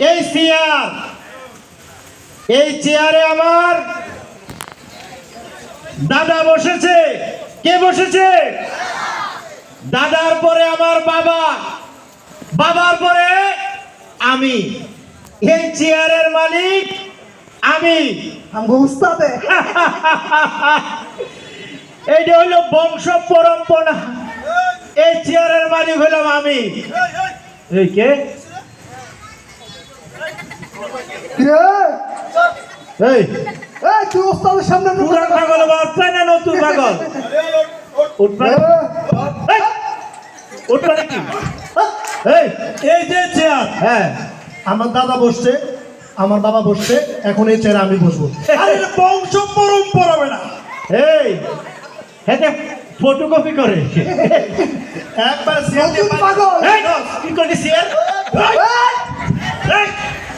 এই চেয়ার। এই চেয়ারে আমার দাদা বসেছে। কে বসেছে? দাদার পরে আমার বাবা। বাবার পরে আমি। এই চেয়ারের মালিক আমি। এইটা হলো বংশ পরম্পরা। এই চেয়ারের মালিক হলাম আমি। কে? এই। এই তুই উস্তাদের সামনে পুরান পাগল বাচ্চা না নতুন পাগল? উঠবে এই, উঠবে নাকি এই এই যে চেয়ার। হ্যাঁ আমার দাদা বসছে আমার বাবা বসছে এখন এই চেয়ারে আমি বসবো। আরে বংশ পরম্পরা বেটা এই। হ্যাঁ ফটোকপি করে। একবার পাগল। এই, কি এই,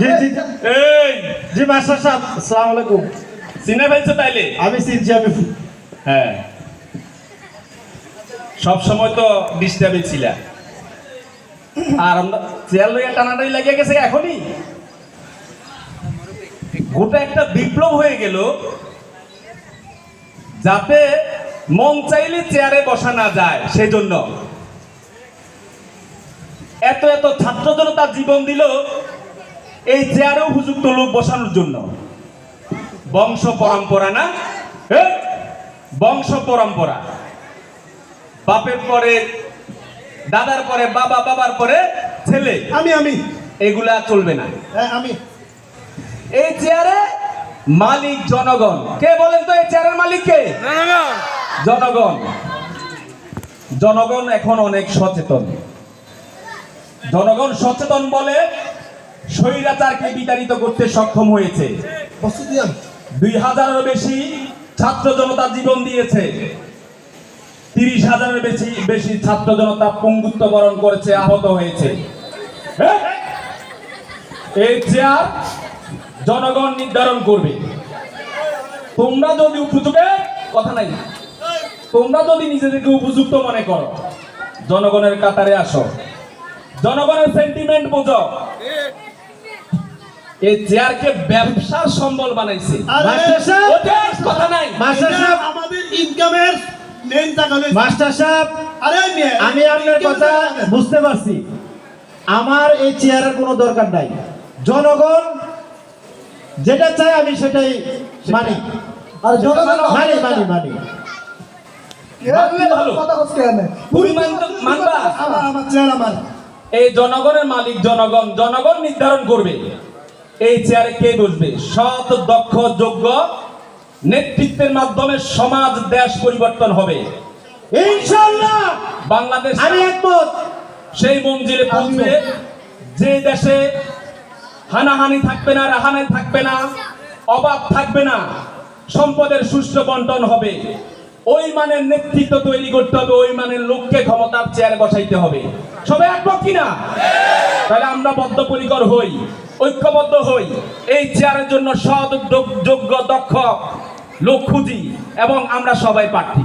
জি জি জি। এই। জি মাস্টার সাহেব আসসালামু আলাইকুম। চিনে ফেলছো তাইলে? আমি চিনছি আমি হ্যাঁ। সব সময় তো ডিস্টার্বে ছিল। আর আমরা চেয়ার লইয়া টানাটানি লাগিয়ে গেছে এখনই। গোটা একটা বিপ্লব হয়ে গেল যাতে মন চাইলে চেয়ারে বসা না যায় সেজন্য। এত এত ছাত্র জনতা জীবন দিল এই চেয়ারে উপযুক্ত লোক বসানোর জন্য। বংশ পরম্পরা না? বংশ পরম্পরা। বাপের পরে দাদার পরে বাবা বাবার পরে ছেলে। আমি আমি। এগুলা চলবে না। হ্যাঁ, আমি। এই চেয়ারে মালিক জনগণ। কে বলেন তো এই চেয়ারের মালিক কে? জনগণ। জনগণ এখন অনেক সচেতন। জনগণ সচেতন বলে স্বৈরাচারকে বিতাড়িত করতে সক্ষম হয়েছে। দুই হাজারেরও বেশি ছাত্র জনতা জীবন দিয়েছে। তিরিশ হাজারের বেশি বেশি ছাত্র জনতা পঙ্গুত্ব বরণ করেছে আহত হয়েছে। হ্যাঁ? এই চেয়ার জনগণ নির্ধারণ করবে। তোমরা যদি উপযুক্ত কথা নাই। তোমরা যদি নিজেদেরকে উপযুক্ত মনে করো জনগণের কাতারে আসো। জনগণের সেন্টিমেন্ট বোঝো। এই চেয়ারকে ব্যবসার সম্বল বানাইছে। কথা নাই। মাস্টার সাহেব! আমাদের ইনকামের মাস্টার সাহেব! আমি আপনার কথা বুঝতে পারছি। আমার এই চেয়ারের কোনো দরকার নাই। জনগণ যেটা চাই আমি সেটাই মানি। আর জনগণ মানি মানি মানি এই জনগণের মালিক জনগণ। জনগণ নির্ধারণ করবে। এই চেয়ারে কে বসবে? সৎ দক্ষ যোগ্য নেতৃত্বের মাধ্যমে সমাজ দেশ পরিবর্তন হবে। ইনশাআল্লাহ! বাংলাদেশ আমি একমত। সেই মঞ্জিলে পৌঁছে যে দেশে হানাহানি থাকবে না রাহানি থাকবে না অভাব থাকবে না সম্পদের সুষ্ঠু বন্টন হবে। ওই মানের নেতৃত্ব তৈরি করতে হবে ওই মানের লোককে ক্ষমতার চেয়ারে বসাইতে হবে। সবাই একমত কিনা? তাহলে আমরা বদ্ধপরিকর হই। ঐক্যবদ্ধ হই। এই চেয়ারের জন্য সৎ যোগ্য দক্ষ লোক খুঁজি এবং আমরা সবাই প্রার্থী।